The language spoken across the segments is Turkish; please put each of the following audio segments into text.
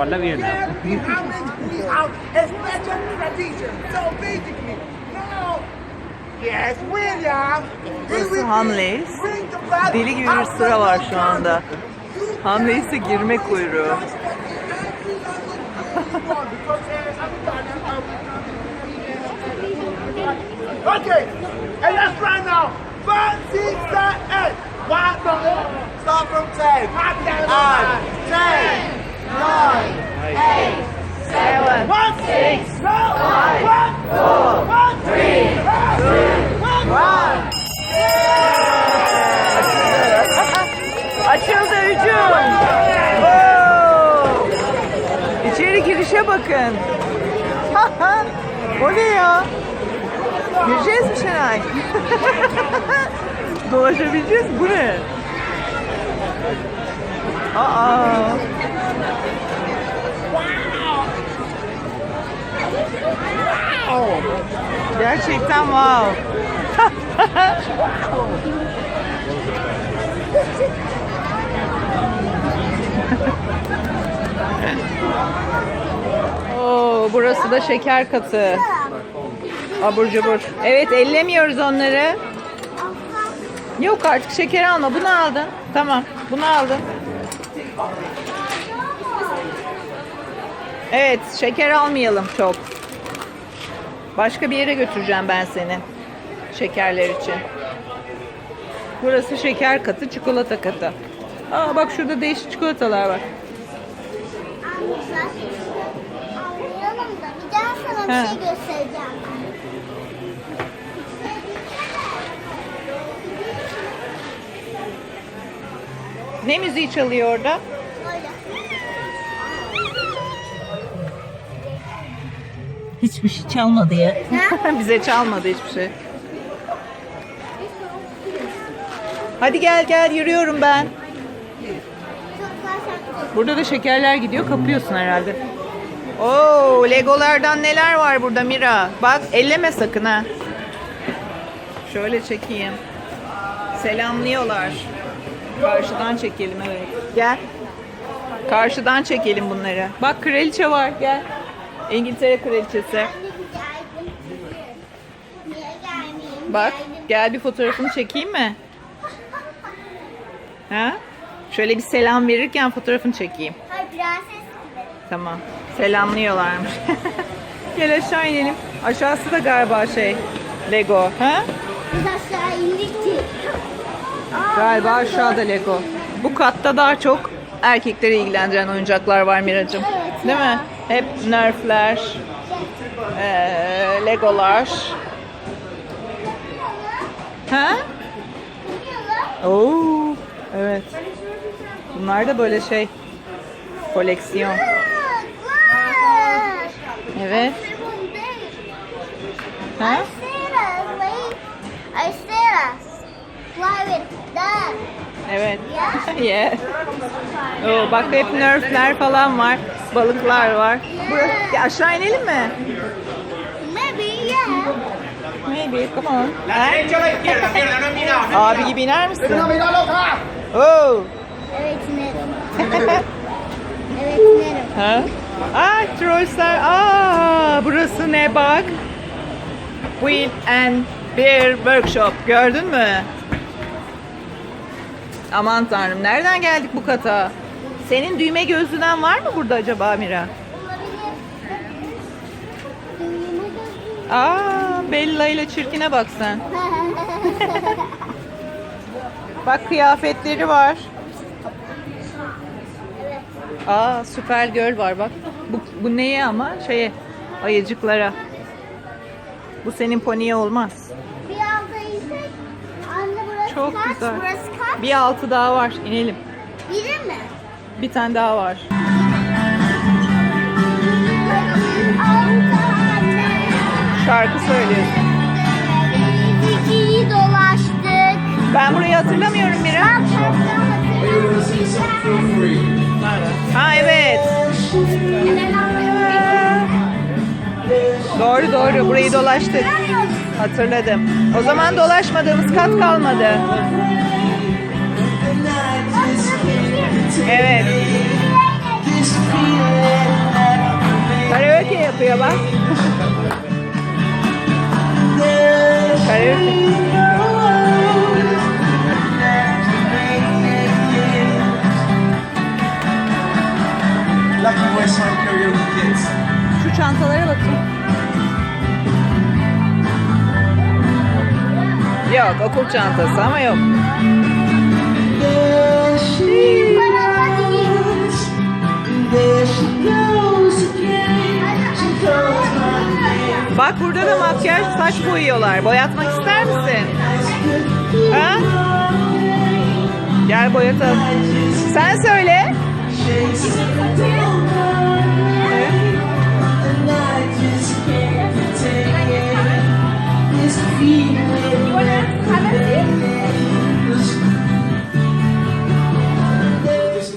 ولا بينا Burası Hamleys. Deli gibi bir sıra var şu anda. Hamleys'e girme kuyruğu. okay, and that's right now. Five, six, seven, eight. One, stop from ten. One, ah, ten, ten nine, eight, seven, one, six, seven, one, four, one, three. Açıldı! İçeri girişe bakın. o ne ya? Gireceğiz mi Şenay? Dolaşabileceğiz? Bu ne? Aa. Gerçekten wow. Oo, burası da şeker katı. Abur cubur. Evet ellemiyoruz onları. Yok artık şeker alma. Bunu aldın. Tamam. Bunu aldın. Evet şeker almayalım çok. Başka bir yere götüreceğim ben seni. Şekerler için. Burası şeker katı, çikolata katı. Aa bak şurada değişik çikolatalar var. Anlayalım da bir daha sana He. bir şey göstereceğim. Ne müziği çalıyor orada? Hiçbir şey çalmadı ya. Bize çalmadı hiçbir şey. Hadi gel gel yürüyorum ben. Burada da şekerler gidiyor. Kapıyorsun herhalde. Oo, Legolardan neler var burada Mira? Bak elleme sakın ha. Şöyle çekeyim. Selamlıyorlar. Karşıdan çekelim evet. Gel. Karşıdan çekelim bunları. Bak kraliçe var gel. İngiltere kraliçesi. Bak gel bir fotoğrafını çekeyim mi? Ha? Şöyle bir selam verirken fotoğrafını çekeyim. Hayır prenses gibi. Tamam. Selamlıyorlarmış. Gel aşağı inelim. Aşağısı da galiba şey Lego. Ha? Biz aşağı indik ki. Galiba aşağıda Lego. Bu katta daha çok erkekleri ilgilendiren oyuncaklar var Miracım. Evet Değil ya. mi? Hep Nerf'ler, eee, Legolar. Ha? Oo, evet. Bunlar da böyle şey koleksiyon. Evet. Ha? Evet. Yeah. yeah. Oo, bak hep nerfler falan var. Balıklar var. Burası, Ya aşağı inelim mi? Maybe, yeah. Maybe, come on. Abi gibi iner misin? Oo. Evet inerim. evet inerim. Ha? Aa, trollsler. Aa, burası ne bak? Wheel and Bear Workshop. Gördün mü? Aman tanrım. Nereden geldik bu kata? Senin düğme gözlüden var mı burada acaba Mira? Aa, Bella ile çirkine bak sen. Bak kıyafetleri var. Aa süper göl var bak. Bu, bu neye ama? Şeye ayıcıklara. Bu senin poniye olmaz. Bir alta insek. Anne burası Çok kaç? güzel. Burası kaç? Bir altı daha var. İnelim. Biri mi? Bir tane daha var. Şarkı söylüyorsun. Dolaştık. Ben burayı hatırlamıyorum Mira. Ha evet. Doğru doğru burayı dolaştık. Hatırladım. O zaman dolaşmadığımız kat kalmadı. Evet. Karaoke yapıyor bak. Karaoke. Şu çantalara bakın. Yok okul çantası ama yok. Bak burada da makyaj saç boyuyorlar. Boyatmak ister misin? Ha? Gel boyatalım. Sen söyle. Just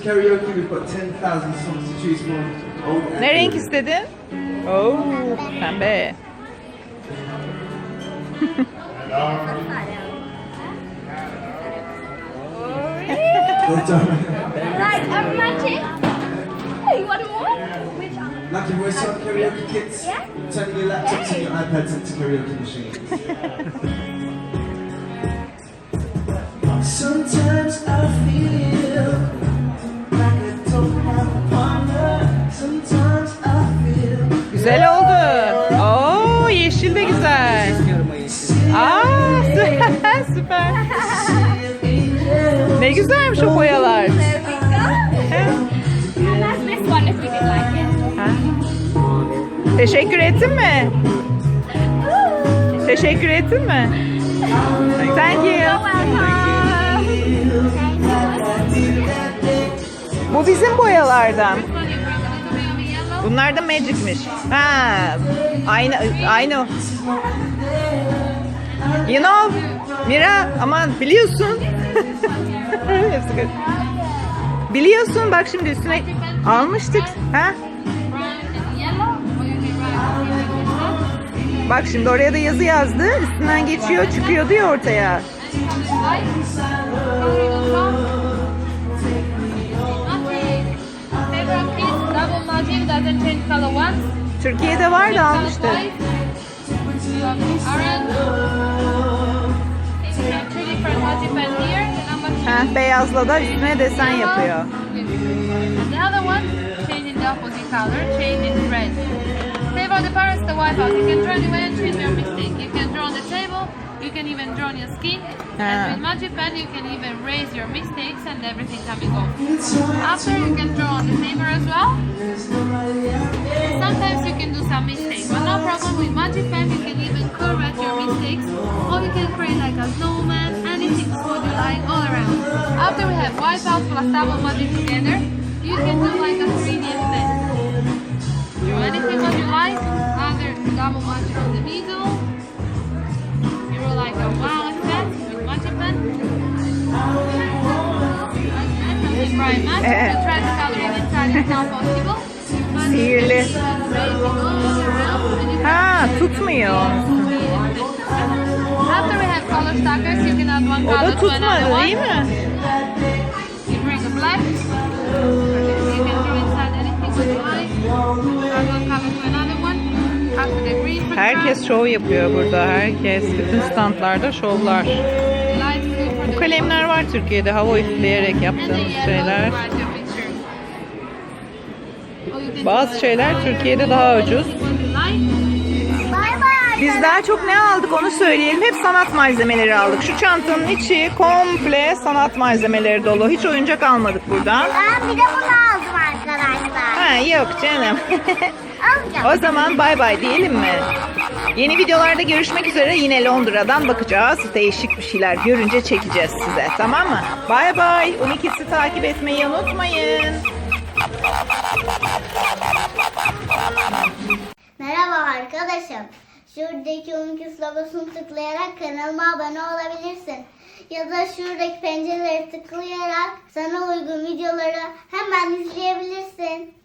karaoke, we've got 10,000 songs to choose from. Old and Ne renk istedin? Oo, pembe. Well done. Like a magic. Hey, what do you want? Which one? Lucky Westside Karaoke Kids. Yeah. Turning your laptops and your iPads into karaoke machines. Sometimes I feel süper. Ne güzelmiş o boyalar. Teşekkür ettin mi? Teşekkür ettin mi? Thank you. Bu bizim boyalardan. Bunlar da Magic'miş. Ha, aynı aynı. You know, Mira, aman biliyorsun. Biliyorsun bak şimdi üstüne almıştık. Ha? Bak şimdi oraya da yazı yazdı. Üstünden geçiyor, çıkıyor diyor ortaya. Türkiye'de var da almıştık. Ha, beyazla da üstüne desen yapıyor. The other one, changing the opposite color, changing red. Say for the parents, the wipeout. You can draw anywhere and choose your mistake. You can draw on the table, you can even draw on your skin. Ah. And with Magic Pen, you can even raise your mistakes and everything coming off. After, you can draw on the paper as well. Sometimes you can do some mistakes, but no problem. With Magic Pen, you can even correct your mistakes, or you can create like a snowman, what you like, all around. After we have wiped Wipeout plus Double Magic together, you can do like a 3D effect. Do anything what you like, either Double Magic on the middle, you roll like a wow effect with Magic Pen. Like that, and Bright Magic, you try to color it inside, it's not possible. But Sihirli. you can O da tutmadı değil mi? Herkes şov yapıyor burada. Herkes. Bütün standlarda şovlar. Bu kalemler var Türkiye'de. Hava üfleyerek yaptığımız şeyler. Bazı şeyler Türkiye'de daha ucuz. Biz daha çok ne aldık onu söyleyelim. Hep sanat malzemeleri aldık. Şu çantanın içi komple sanat malzemeleri dolu. Hiç oyuncak almadık buradan. Ben bir de bunu aldım arkadaşlar. Ha yok canım. Alacağım. o zaman bay bay diyelim mi? Yeni videolarda görüşmek üzere. Yine Londra'dan bakacağız. Değişik bir şeyler görünce çekeceğiz size. Tamam mı? Bay bay. Unikits'i takip etmeyi unutmayın. Merhaba arkadaşım. Şuradaki Unikis logosunu tıklayarak kanalıma abone olabilirsin. Ya da şuradaki pencereleri tıklayarak sana uygun videoları hemen izleyebilirsin.